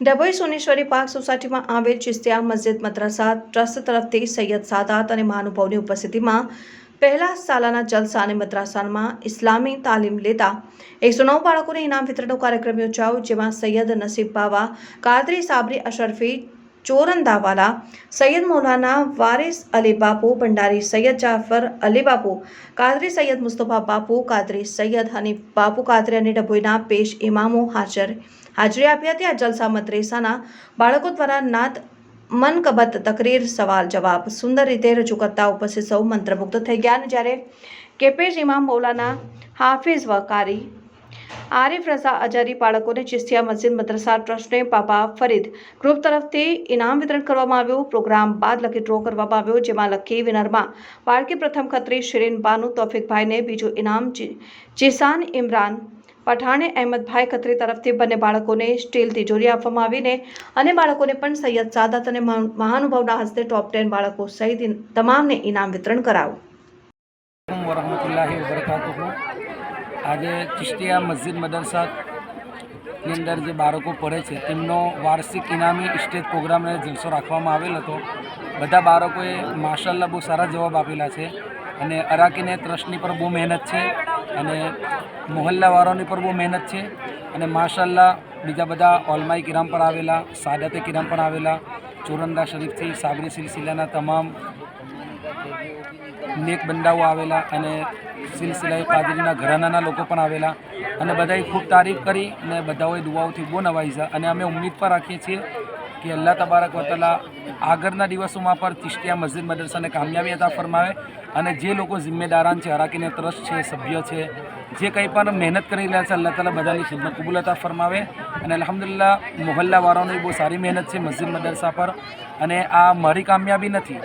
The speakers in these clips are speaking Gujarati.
ડભોઈ સોનેશ્વરી પાર્ક સોસાયટીમાં આવેલ ચિસ્તિયા મસ્જિદ મદ્રાસા ટ્રસ્ટ તરફથી સૈયદ સાદાત અને મહાનુભાવની ઉપસ્થિતિમાં પહેલા સાલાના જલસા અને મદ્રાસામાં ઇસ્લામી તાલીમ લેતા એકસો નવ બાળકોને ઇનામ વિતરણનો કાર્યક્રમ યોજાયો, જેમાં સૈયદ નસીબ બાવા, કાદરી સાબરી અશરફી ચોરંદાવાલા સૈયદ મૌલાના વારિસ અલી બાપુ, ભંડારી સૈયદ જાફર અલી બાપુ, કાદરી સૈયદ મુસ્તફા બાપુ, કાદરી સૈયદ હનીફ બાપુ, કાદરી અને ડભોઈના પેશ ઇમામો હાજર. હાજરી આપી હતી આ જલસા મદ્રેસાના બાળકો દ્વારા નાત મનકબત તકરીર સવાલ જવાબ. સુંદર રીતે રજૂ કરતા ઉપસ્થિત સૌ મંત્રમુગ્ધ થઈ ગયા અને જ્યારે કેપેજ ઇમામ મૌલાના હાફિઝ વકારી આરિફ રઝા અજારી બાળકોને ચિસ્તિયા મસ્જિદ મદ્રસા ટ્રસ્ટને પાપા ફરીદ ગ્રુપ તરફથી ઇનામ વિતરણ કરવામાં આવ્યું. પ્રોગ્રામ બાદ લકી ડ્રો કરવામાં આવ્યો, જેમાં લકી વિનરમાં બાળકી પ્રથમ ખત્રી શિરીન બાનુ તોફિકભાઈને બીજું ઇનામ ચેસાન ઇમરાન પઠાણે અહેમદભાઈ ખત્રી તરફથી બંને બાળકોને સ્ટીલ તિજોરી આપવામાં આવીને અને બાળકોને પણ સૈયદ સાદાત અને મહાનુભાવના હસ્તે ટોપ ટેન બાળકો સહિત તમામને ઇનામ વિતરણ વબરકાતુહુ. આજે ચિશ્તિયા મસ્જિદ મદરસાની અંદર જે બાળકો પડે છે, તેમનો વાર્ષિક ઇનામી સ્ટેજ પ્રોગ્રામ અને જલસો રાખવામાં આવેલ હતો. બધા બાળકોએ માશાલ્લાહ બહુ સારા જવાબ આપેલા છે અને અરાકીને ટ્રસ્ટની પર બહુ મહેનત છે અને મોહલ્લાવાળાની પર બહુ મહેનત છે અને માશાલ્લાહ બીજા બધા ઓલમાઈ કિરામ પર આવેલા, સાદતે કિરામ પર આવેલા, ચોરંદા શરીફથી સાબરી સિલસિલાના તમામ નેક બંદાઓ આવેલા અને સિલસિલાએ કાદરીના ઘરાનાના લોકો પણ આવેલા અને બધાએ ખૂબ તારીફ કરી અને બધાઓએ દુઆઓથી બહુ નવાઈજા અને અમે ઉમ્મીદ પણ રાખીએ છીએ કે અલ્લાહ તબારક વતાલા આગળના દિવસોમાં પણ ચિશ્તિયા મસ્જિદ મદરસાને કામયાબી અતા ફરમાવે અને જે લોકો જિમ્મેદારાન છે, હરાકીને ટ્રસ્ટ છે, સભ્ય છે, જે કંઈ પણ મહેનત કરી રહ્યા છે અલ્લાહ તાલા બધાની ખિદમત કબૂલ ફરમાવે અને અલહમદુલિલ્લા મોહલ્લાવાળાની બહુ સારી મહેનત છે મસ્જિદ મદરસા પર અને આ મારી કામયાબી નથી.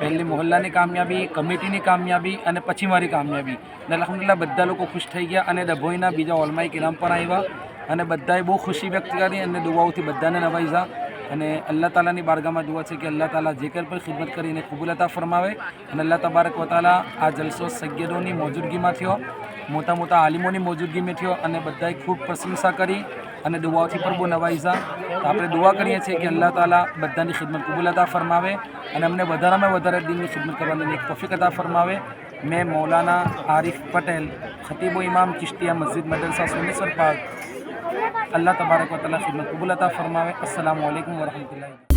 પહેલી મોહલ્લાની કામયાબી, કમિટીની કામયાબી અને પછી મારી કામયાબી. અને અલહમદુલિલ્લા બધા લોકો ખુશ થઈ ગયા અને ડભોઈના બીજા ઓલમાઈ કિરામ પણ આવ્યા અને બધાએ બહુ ખુશી વ્યક્ત કરી અને દુઆઓથી બધાને નવાઈજા અને અલ્લાહ તાલાની બારગામાં દુઆ છે કે અલ્લાહ તાલા જે કંઈ પણ ખિદમત કરીને કબૂલતા ફરમાવે અને અલ્લાહ તબારક વતાલા આ જલસો સૈયદોની મોજૂદગીમાં થયો, મોટા મોટા આલિમોની મોજૂદગીમાં થયો અને બધાએ ખૂબ પ્રશંસા કરી અને દુઆઓથી પણ બહુ નવાઈઝા. તો આપણે દુઆ કરીએ છીએ કે અલ્લાહ તાલા બધાની ખિદમત કબૂલતા ફરમાવે અને અમને વધારામાં વધારે દિનની ખિદમત કરવાની એક તોફીક અતા ફરમાવે. મેં મૌલાના આરિફ પટેલ, ખતીબો ઇમામ ચિશ્તિયા મસ્જિદ, મદરસા સોનેશ્વર પાર્ક અલ્લાહ તબારક વતલા સુન્નત કબૂલતા ફરમાવે અસલામ વરહમતુલ્લાહ.